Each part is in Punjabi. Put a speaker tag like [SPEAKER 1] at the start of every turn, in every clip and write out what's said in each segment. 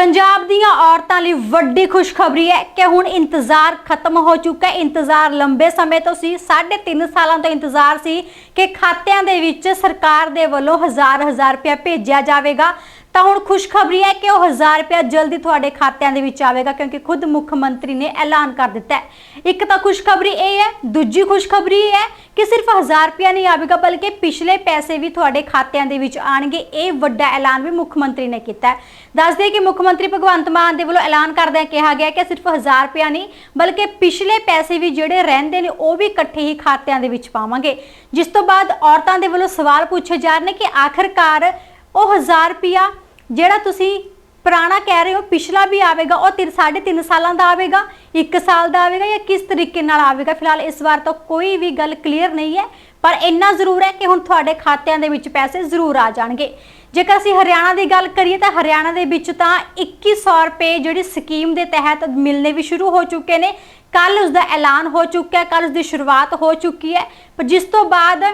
[SPEAKER 1] ਪੰਜਾਬ ਦੀਆਂ ਔਰਤਾਂ ਲਈ ਵੱਡੀ ਖੁਸ਼ਖਬਰੀ ਹੈ ਕਿ ਹੁਣ ਇੰਤਜ਼ਾਰ ਖਤਮ ਹੋ ਚੁੱਕਾ ਹੈ। ਇੰਤਜ਼ਾਰ ਲੰਬੇ ਸਮੇਂ ਤੋਂ ਸੀ। 3.5 ਸਾਲਾਂ ਤੋਂ ਇੰਤਜ਼ਾਰ ਸੀ ਕਿ ਖਾਤਿਆਂ ਦੇ ਵਿੱਚ ਸਰਕਾਰ ਦੇ ਵੱਲੋਂ ਹਜ਼ਾਰ ਹਜ਼ਾਰ ਰੁਪਏ ਭੇਜਿਆ ਜਾਵੇਗਾ। ਤਾਂ ਹੁਣ ਖੁਸ਼ਖਬਰੀ ਹੈ ਕਿ ਉਹ 1000 ਰੁਪਏ ਜਲਦੀ ਤੁਹਾਡੇ ਖਾਤਿਆਂ ਦੇ ਵਿੱਚ ਆਵੇਗਾ ਕਿਉਂਕਿ ਖੁਦ ਮੁੱਖ ਮੰਤਰੀ ਨੇ ਐਲਾਨ ਕਰ ਦਿੱਤਾ ਹੈ। ਇੱਕ ਤਾਂ ਖੁਸ਼ਖਬਰੀ ਇਹ ਹੈ, ਦੂਜੀ ਖੁਸ਼ਖਬਰੀ ਇਹ ਹੈ ਕਿ ਸਿਰਫ 1000 ਰੁਪਏ ਨਹੀਂ ਆਵੇਗਾ, ਬਲਕਿ ਪਿਛਲੇ ਪੈਸੇ ਵੀ ਤੁਹਾਡੇ ਖਾਤਿਆਂ ਦੇ ਵਿੱਚ ਆਣਗੇ। ਇਹ ਵੱਡਾ ਐਲਾਨ ਵੀ ਮੁੱਖ ਮੰਤਰੀ ਨੇ ਕੀਤਾ ਹੈ। ਦੱਸਦੇ ਕਿ ਮੁੱਖ ਮੰਤਰੀ ਭਗਵੰਤ ਮਾਨ ਦੇ ਵੱਲੋਂ ਐਲਾਨ ਕਰਦਿਆਂ ਕਿਹਾ ਗਿਆ ਕਿ ਸਿਰਫ 1000 ਰੁਪਏ ਨਹੀਂ, ਬਲਕਿ ਪਿਛਲੇ ਪੈਸੇ ਵੀ ਜਿਹੜੇ ਰਹਿੰਦੇ ਨੇ, ਉਹ ਵੀ ਇਕੱਠੇ ਹੀ ਖਾਤਿਆਂ ਦੇ ਵਿੱਚ ਪਾਵਾਂਗੇ। ਜਿਸ ਤੋਂ ਬਾਅਦ ਔਰਤਾਂ ਦੇ ਵੱਲੋਂ ਸਵਾਲ ਪੁੱਛੇ ਜਾ ਰਹੇ ਨੇ ਕਿ ਆਖਰਕਾਰ ਉਹ 1000 ਰੁਪਿਆ ਜਿਹੜਾ ਤੁਸੀਂ ਪੁਰਾਣਾ ਕਹਿ ਰਹੇ ਹੋ, ਪਿਛਲਾ ਵੀ ਆਵੇਗਾ, ਉਹ 3.5 ਸਾਲਾਂ ਦਾ ਆਵੇਗਾ 1 ਸਾਲ ਦਾ ਆਵੇਗਾ ਜਾਂ ਕਿਸ ਤਰੀਕੇ ਨਾਲ ਆਵੇਗਾ? ਫਿਲਹਾਲ ਇਸ ਵਾਰ ਤਾਂ ਕੋਈ ਵੀ ਗੱਲ ਕਲੀਅਰ ਨਹੀਂ ਹੈ, ਪਰ ਇੰਨਾ ਜ਼ਰੂਰ ਹੈ ਕਿ ਹੁਣ ਤੁਹਾਡੇ ਖਾਤਿਆਂ ਦੇ ਵਿੱਚ ਪੈਸੇ ਜ਼ਰੂਰ ਆ ਜਾਣਗੇ। ਜੇਕਰ ਅਸੀਂ ਹਰਿਆਣਾ ਦੀ ਗੱਲ ਕਰੀਏ ਤਾਂ ਹਰਿਆਣਾ ਦੇ ਵਿੱਚ ਤਾਂ 2100 ਰੁਪਏ ਜਿਹੜੀ ਸਕੀਮ ਦੇ ਤਹਿਤ ਮਿਲਨੇ ਵੀ ਸ਼ੁਰੂ ਹੋ ਚੁੱਕੇ ਨੇ। ਕੱਲ ਉਸ ਦਾ ਐਲਾਨ ਹੋ ਚੁੱਕਾ ਹੈ ਕੱਲ ਉਸ ਦੀ ਸ਼ੁਰੂਆਤ ਹੋ ਚੁੱਕੀ ਹੈ। ਪਰ ਜਿਸ ਤੋਂ ਬਾਅਦ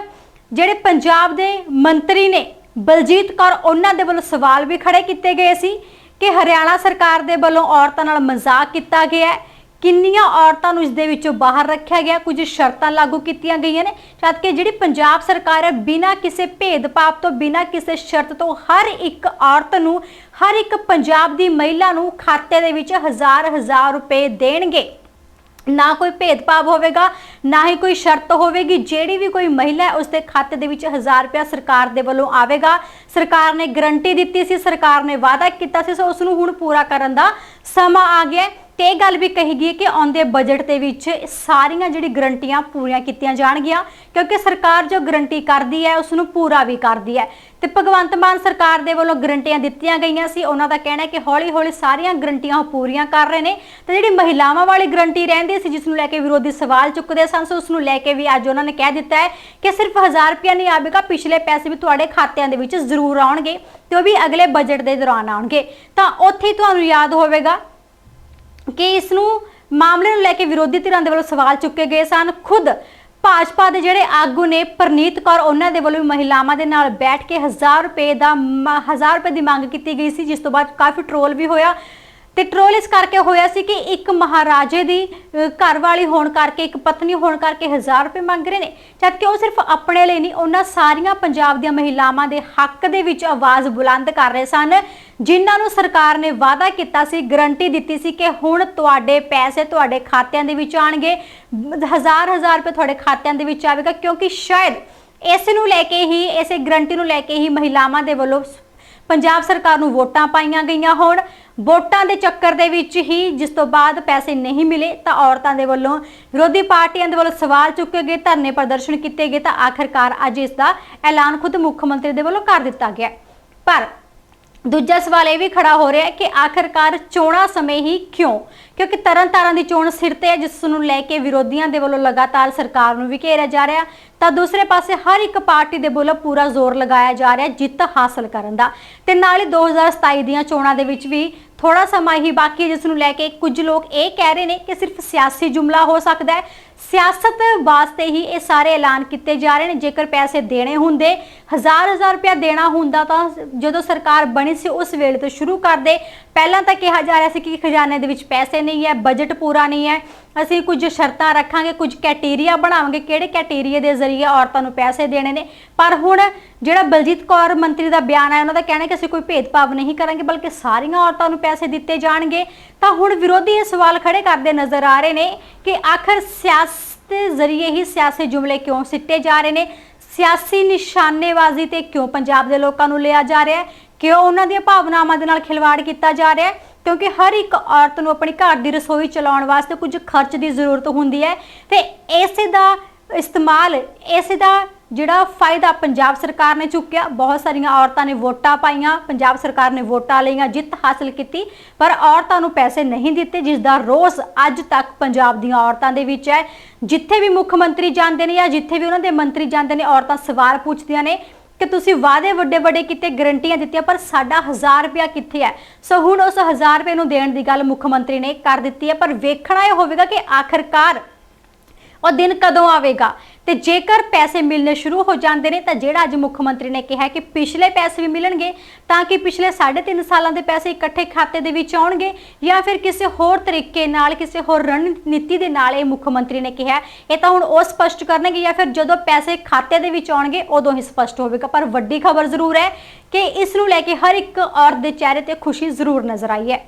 [SPEAKER 1] ਜਿਹੜੇ ਪੰਜਾਬ ਦੇ ਮੰਤਰੀ ਨੇ ਬਲਜੀਤ ਕੌਰ ਉਹਨਾਂ ਦੇ ਵੱਲੋਂ ਸਵਾਲ ਵੀ ਖੜੇ ਕੀਤੇ ਗਏ ਸੀ ਕਿ ਹਰਿਆਣਾ ਸਰਕਾਰ ਦੇ ਵੱਲੋਂ ਔਰਤਾਂ ਨਾਲ ਮਜ਼ਾਕ ਕੀਤਾ ਗਿਆ ਹੈ। ਕਿੰਨੀਆਂ ਔਰਤਾਂ ਨੂੰ ਇਸ ਦੇ ਵਿੱਚੋਂ ਬਾਹਰ ਰੱਖਿਆ ਗਿਆ? ਕੁਝ ਸ਼ਰਤਾਂ ਲਾਗੂ ਕੀਤੀਆਂ ਗਈਆਂ ਨੇ। ਜਦ ਕਿ ਜਿਹੜੀ ਪੰਜਾਬ ਸਰਕਾਰ ਹੈ, ਬਿਨਾਂ ਕਿਸੇ ਭੇਦਭਾਵ ਤੋਂ, ਬਿਨਾਂ ਕਿਸੇ ਸ਼ਰਤ ਤੋਂ ਹਰ ਇੱਕ ਔਰਤ ਨੂੰ, ਹਰ ਇੱਕ ਪੰਜਾਬ ਦੀ ਮਹਿਲਾ ਨੂੰ ਖਾਤੇ ਦੇ ਵਿੱਚ ਹਜ਼ਾਰ ਹਜ਼ਾਰ ਰੁਪਏ ਦੇਣਗੇ। ਨਾ ਕੋਈ ਭੇਦਭਾਵ ਹੋਵੇਗਾ, ਨਾ ਹੀ ਕੋਈ ਸ਼ਰਤ ਹੋਵੇਗੀ। ਜਿਹੜੀ ਵੀ ਕੋਈ ਮਹਿਲਾ ਹੈ ਉਸ ਦੇ ਖਾਤੇ ਦੇ ਵਿੱਚ 1000 ਰੁਪਇਆ ਸਰਕਾਰ ਦੇ ਵੱਲੋਂ ਆਵੇਗਾ। ਸਰਕਾਰ ਨੇ ਗਰੰਟੀ ਦਿੱਤੀ ਸੀ, ਸਰਕਾਰ ਨੇ ਵਾਅਦਾ ਕੀਤਾ ਸੀ, ਸੋ ਉਸ ਨੂੰ ਹੁਣ ਪੂਰਾ ਕਰਨ ਦਾ ਸਮਾਂ ਆ ਗਿਆ ਤੇ ਇਹ ਗੱਲ ਵੀ ਕਹੀ ਗਈ ਕਿ ਆਉਂਦੇ ਬਜਟ ਦੇ ਵਿੱਚ ਸਾਰੀਆਂ ਜਿਹੜੀ ਗਰੰਟੀਆਂ ਪੂਰੀਆਂ ਕੀਤੀਆਂ ਜਾਣਗੀਆਂ, ਕਿਉਂਕਿ ਸਰਕਾਰ ਜੋ ਗਰੰਟੀ ਕਰਦੀ ਹੈ ਉਸ ਨੂੰ ਪੂਰਾ ਵੀ ਕਰਦੀ ਹੈ। ਤੇ ਭਗਵੰਤ ਮਾਨ ਸਰਕਾਰ ਦੇ ਵੱਲੋਂ ਗਰੰਟੀਆਂ ਦਿੱਤੀਆਂ ਗਈਆਂ ਸੀ। ਉਹਨਾਂ ਦਾ ਕਹਿਣਾ ਹੈ ਕਿ ਹੌਲੀ-ਹੌਲੀ ਸਾਰੀਆਂ ਗਰੰਟੀਆਂ ਉਹ ਪੂਰੀਆਂ ਕਰ ਰਹੇ ਨੇ। ਤੇ ਜਿਹੜੀ ਮਹਿਲਾਵਾਂ ਵਾਲੀ ਗਰੰਟੀ ਰਹਿੰਦੀ ਸੀ, ਜਿਸ ਨੂੰ ਲੈ ਕੇ ਵਿਰੋਧੀ ਸਵਾਲ ਚੁੱਕਦੇ ਸਨ, ਸੋ ਉਸ ਨੂੰ ਲੈ ਕੇ ਵੀ ਅੱਜ ਉਹਨਾਂ ਨੇ ਕਹਿ ਦਿੱਤਾ ਹੈ ਕਿ ਸਿਰਫ 1000 ਰੁਪਇਆ ਨਹੀਂ ਆਵੇਗਾ ਪਿਛਲੇ ਪੈਸੇ ਵੀ ਤੁਹਾਡੇ ਖਾਤਿਆਂ ਦੇ ਵਿੱਚ ਜ਼ਰੂਰ ਆਉਣਗੇ ਤੇ ਉਹ ਵੀ ਅਗਲੇ ਬਜਟ ਦੇ ਦੌਰਾਨ ਆਉਣਗੇ। ਤਾਂ ਉੱਥੇ ਤੁਹਾਨੂੰ ਯਾਦ ਹੋਵੇਗਾ ਕਿ ਇਸ ਨੂੰ ਮਾਮਲੇ ਨੂੰ ਲੈ ਕੇ ਵਿਰੋਧੀ ਧਿਰਾਂ ਦੇ ਵੱਲੋਂ ਸਵਾਲ ਚੁੱਕੇ ਗਏ ਸਨ। ਖੁਦ ਭਾਜਪਾ ਦੇ ਜਿਹੜੇ ਆਗੂ ਨੇ, ਪ੍ਰਨੀਤ ਕੌਰ, ਉਹਨਾਂ ਦੇ ਵੱਲੋਂ ਮਹਿਲਾਵਾਂ ਦੇ ਨਾਲ ਬੈਠ ਕੇ 1000 ਰੁਪਏ ਦਾ 1000 ਰੁਪਏ ਦੀ ਮੰਗ ਕੀਤੀ ਗਈ ਸੀ, ਜਿਸ ਤੋਂ ਬਾਅਦ ਕਾਫੀ ਟ੍ਰੋਲ ਵੀ ਹੋਇਆ। ਤੇ ਟ੍ਰੋਲ ਇਸ ਕਰਕੇ ਹੋਇਆ ਸੀ ਕਿ ਇੱਕ ਮਹਾਰਾਜੇ ਦੀ ਘਰ ਵਾਲੀ ਹੋਣ ਕਰਕੇ, ਇੱਕ ਪਤਨੀ ਹੋਣ ਕਰਕੇ 1000 ਰੁਪਏ ਮੰਗ ਰਹੇ ਨੇ। ਜਦਕਿ ਉਹ ਸਿਰਫ ਆਪਣੇ ਲਈ ਨਹੀਂ, ਉਹਨਾਂ ਸਾਰੀਆਂ ਪੰਜਾਬ ਦੀਆਂ ਮਹਿਲਾਵਾਂ ਦੇ ਹੱਕ ਦੇ ਵਿੱਚ ਆਵਾਜ਼ ਬੁਲੰਦ ਕਰ ਰਹੇ ਸਨ, ਜਿਨ੍ਹਾਂ ਨੂੰ ਸਰਕਾਰ ਨੇ ਵਾਅਦਾ ਕੀਤਾ ਸੀ, ਗਰੰਟੀ ਦਿੱਤੀ ਸੀ ਕਿ ਹੁਣ ਤੁਹਾਡੇ ਪੈਸੇ ਤੁਹਾਡੇ ਖਾਤਿਆਂ ਦੇ ਵਿੱਚ ਆਣਗੇ ਹਜ਼ਾਰ ਹਜ਼ਾਰ ਰੁਪਏ ਤੁਹਾਡੇ ਖਾਤਿਆਂ ਦੇ ਵਿੱਚ ਆਵੇਗਾ, ਕਿਉਂਕਿ ਸ਼ਾਇਦ ਇਸ ਨੂੰ ਲੈ ਕੇ ਹੀ, ਇਸੇ ਗਰੰਟੀ ਨੂੰ ਲੈ ਕੇ ਹੀ ਮਹਿਲਾਵਾਂ ਦੇ ਵੱਲੋਂ ਪੰਜਾਬ ਸਰਕਾਰ ਨੂੰ ਵੋਟਾਂ ਪਾਈਆਂ ਗਈਆਂ ਹੋਣ। ਵੋਟਾਂ ਦੇ ਚੱਕਰ ਦੇ ਵਿੱਚ ਹੀ ਜਿਸ ਤੋਂ ਬਾਅਦ ਪੈਸੇ ਨਹੀਂ ਮਿਲੇ ਤਾਂ ਔਰਤਾਂ ਦੇ ਵੱਲੋਂ ਵਿਰੋਧੀ ਪਾਰਟੀਆਂ ਦੇ ਵੱਲੋਂ ਸਵਾਲ ਚੁੱਕੇ ਗਏ, ਧਰਨੇ ਪ੍ਰਦਰਸ਼ਨ ਕੀਤੇ ਗਏ ਤਾਂ ਆਖਰਕਾਰ ਅੱਜ ਇਸ ਦਾ ਐਲਾਨ ਖੁਦ ਮੁੱਖ ਮੰਤਰੀ ਦੇ ਵੱਲੋਂ ਕਰ ਦਿੱਤਾ ਗਿਆ। ਪਰ ਦੂਜਾ ਸਵਾਲ ਇਹ ਵੀ ਖੜਾ ਹੋ ਰਿਹਾ ਹੈ ਕਿ ਆਖਰਕਾਰ ਚੋਣਾਂ ਸਮੇਂ ਹੀ ਕਿਉਂ? ਕਿਉਂਕਿ ਤਰਨਤਾਰਨ ਦੀ ਚੋਣ ਸਿਰ ਤੇ ਹੈ, ਜਿਸ ਨੂੰ ਲੈ ਕੇ ਵਿਰੋਧੀਆਂ ਦੇ ਵੱਲੋਂ ਲਗਾਤਾਰ ਸਰਕਾਰ ਨੂੰ ਵੀ ਘੇਰਿਆ ਜਾ ਰਿਹਾ। ਤਾਂ ਦੂਸਰੇ ਪਾਸੇ ਹਰ ਇੱਕ ਪਾਰਟੀ ਦੇ ਵੱਲੋਂ ਪੂਰਾ ਜ਼ੋਰ ਲਗਾਇਆ ਜਾ ਰਿਹਾ ਜਿੱਤ ਹਾਸਲ ਕਰਨ ਦਾ। ਤੇ ਨਾਲ ਹੀ 2027 ਦੀਆਂ ਚੋਣਾਂ ਦੇ ਵਿੱਚ ਵੀ ਥੋੜਾ ਸਮਾਂ ਹੀ ਬਾਕੀ ਹੈ, ਜਿਸ ਨੂੰ ਲੈ ਕੇ ਕੁਝ ਲੋਕ ਇਹ ਕਹਿ ਰਹੇ ਨੇ ਕਿ ਸਿਰਫ ਸਿਆਸੀ ਜੁਮਲਾ ਹੋ ਸਕਦਾ ਹੈ। ਸਿਆਸਤ ਵਾਸਤੇ ਹੀ ਇਹ ਸਾਰੇ ਐਲਾਨ ਕੀਤੇ ਜਾ ਰਹੇ ਨੇ। ਜੇਕਰ ਪੈਸੇ ਦੇਣੇ ਹੁੰਦੇ ਹਜ਼ਾਰ ਹਜ਼ਾਰ ਰੁਪਇਆ ਦੇਣਾ ਹੁੰਦਾ ਤਾਂ ਜਦੋਂ ਸਰਕਾਰ ਬਣੀ ਸੀ, ਉਸ ਵੇਲੇ ਤੋਂ ਸ਼ੁਰੂ ਕਰਦੇ। ਪਹਿਲਾਂ ਤਾਂ ਕਿਹਾ ਜਾ ਰਿਹਾ ਸੀ ਕਿ ਖਜ਼ਾਨੇ ਦੇ ਵਿੱਚ ਪੈਸੇ ਨਹੀਂ ਹੈ ਬਜਟ ਪੂਰਾ ਨਹੀਂ ਹੈ। ਅਸੀਂ ਕੁਝ ਸ਼ਰਤਾਂ ਰੱਖਾਂਗੇ, ਕੁਝ ਕ੍ਰਾਈਟੇਰੀਆ ਬਣਾਵਾਂਗੇ, ਕਿਹੜੇ ਕ੍ਰਾਈਟੇਰੀਆ ਦੇ ਜ਼ਰੀਏ ਔਰਤਾਂ ਨੂੰ ਪੈਸੇ ਦੇਣੇ ਨੇ। ਪਰ ਹੁਣ ਜਿਹੜਾ ਬਲਜੀਤ ਕੌਰ ਮੰਤਰੀ ਦਾ ਬਿਆਨ ਆਇਆ, ਉਹਨਾਂ ਦਾ ਕਹਿਣਾ ਕਿ ਅਸੀਂ ਕੋਈ ਭੇਦਭਾਵ ਨਹੀਂ ਕਰਾਂਗੇ, ਬਲਕਿ ਸਾਰੀਆਂ ਔਰਤਾਂ ਨੂੰ ਪੈਸੇ ਦਿੱਤੇ ਜਾਣਗੇ। ਤਾਂ ਹੁਣ ਵਿਰੋਧੀ ਇਹ ਸਵਾਲ ਖੜੇ ਕਰਦੇ ਨਜ਼ਰ ਆ ਰਹੇ ਨੇ ਕਿ ਆਖਰ ਸਿਆਸਤ ਦੇ ਜ਼ਰੀਏ ਹੀ ਸਿਆਸੀ ਜੁਮਲੇ ਕਿਉਂ ਸਿੱਟੇ ਜਾ ਰਹੇ ਨੇ? ਸਿਆਸੀ ਨਿਸ਼ਾਨੇਬਾਜ਼ੀ ਤੇ ਕਿਉਂ ਪੰਜਾਬ ਦੇ ਲੋਕਾਂ ਨੂੰ ਲਿਆ ਜਾ ਰਿਹਾ ਹੈ? ਕਿਉਂ ਉਹਨਾਂ ਦੀਆਂ ਭਾਵਨਾਵਾਂ ਦੇ ਨਾਲ ਖਿਲਵਾੜ ਕੀਤਾ ਜਾ ਰਿਹਾ ਹੈ? ਕਿਉਂਕਿ ਹਰ ਇੱਕ ਔਰਤ ਨੂੰ ਆਪਣੀ ਘਰ ਦੀ ਰਸੋਈ ਚਲਾਉਣ ਵਾਸਤੇ ਕੁਝ ਖਰਚ ਦੀ ਜ਼ਰੂਰਤ ਹੁੰਦੀ ਹੈ। ਤੇ ਇਸੇ ਦਾ ਇਸਤੇਮਾਲ, ਇਸੇ ਦਾ ਜਿਹੜਾ ਫਾਇਦਾ ਪੰਜਾਬ ਸਰਕਾਰ ਨੇ ਚੁੱਕਿਆ, ਬਹੁਤ ਸਾਰੀਆਂ ਔਰਤਾਂ ਨੇ ਵੋਟਾਂ ਪਾਈਆਂ, ਪੰਜਾਬ ਸਰਕਾਰ ਨੇ ਵੋਟਾਂ ਲਈਆਂ, ਜਿੱਤ ਹਾਸਲ ਕੀਤੀ, ਪਰ ਔਰਤਾਂ ਨੂੰ ਪੈਸੇ ਨਹੀਂ ਦਿੱਤੇ, ਜਿਸ ਦਾ ਰੋਸ ਅੱਜ ਤੱਕ ਪੰਜਾਬ ਦੀਆਂ ਔਰਤਾਂ ਦੇ ਵਿੱਚ ਹੈ। ਜਿੱਥੇ ਵੀ ਮੁੱਖ ਮੰਤਰੀ ਜਾਂਦੇ ਨੇ ਜਾਂ ਜਿੱਥੇ ਵੀ ਉਹਨਾਂ ਦੇ ਮੰਤਰੀ ਜਾਂਦੇ ਨੇ, ਔਰਤਾਂ ਸਵਾਲ ਪੁੱਛਦੀਆਂ ਨੇ ਕਿ ਤੁਸੀਂ ਵਾਅਦੇ ਵੱਡੇ ਵੱਡੇ ਕੀਤੇ, ਗਰੰਟੀਆਂ ਦਿੱਤੀਆਂ, ਪਰ ਸਾਡਾ 1000 ਰੁਪਇਆ ਕਿੱਥੇ ਹੈ? ਸੋ ਹੁਣ ਉਸ 1000 ਰੁਪਏ ਨੂੰ ਦੇਣ ਦੀ ਗੱਲ ਮੁੱਖ ਮੰਤਰੀ ਨੇ ਕਰ ਦਿੱਤੀ ਹੈ, ਪਰ ਵੇਖਣਾ ਇਹ ਹੋਵੇਗਾ ਕਿ ਆਖਰਕਾਰ ਉਹ ਦਿਨ ਕਦੋਂ ਆਵੇਗਾ? ਤੇ ਜੇਕਰ ਪੈਸੇ ਮਿਲਣੇ ਸ਼ੁਰੂ ਹੋ ਜਾਂਦੇ ਨੇ ਤਾਂ ਜਿਹੜਾ ਅੱਜ ਮੁੱਖ ਮੰਤਰੀ ਨੇ ਕਿਹਾ ਕਿ ਪਿਛਲੇ ਪੈਸੇ ਵੀ ਮਿਲਣਗੇ, ਤਾਂ ਕਿ ਪਿਛਲੇ 3.5 ਸਾਲਾਂ ਦੇ ਪੈਸੇ ਇਕੱਠੇ ਖਾਤੇ ਦੇ ਵਿੱਚ ਆਉਣਗੇ ਜਾਂ ਫਿਰ ਕਿਸੇ ਹੋਰ ਤਰੀਕੇ ਨਾਲ, ਕਿਸੇ ਹੋਰ ਰਣਨੀਤੀ ਦੇ ਨਾਲ ਇਹ ਮੁੱਖ ਮੰਤਰੀ ਨੇ ਕਿਹਾ। ਇਹ ਤਾਂ ਹੁਣ ਉਹ ਸਪਸ਼ਟ ਕਰਨਗੇ ਜਾਂ ਫਿਰ ਜਦੋਂ ਪੈਸੇ ਖਾਤੇ ਦੇ ਵਿੱਚ ਆਉਣਗੇ, ਉਦੋਂ ਹੀ ਸਪਸ਼ਟ ਹੋਵੇਗਾ। ਪਰ ਵੱਡੀ ਖਬਰ ਜ਼ਰੂਰ ਹੈ ਕਿ ਇਸ ਨੂੰ ਲੈ ਕੇ ਹਰ ਇੱਕ ਔਰਤ ਦੇ ਚਿਹਰੇ ਤੇ ਖੁਸ਼ੀ ਜ਼ਰੂਰ ਨਜ਼ਰ ਆਈ ਹੈ।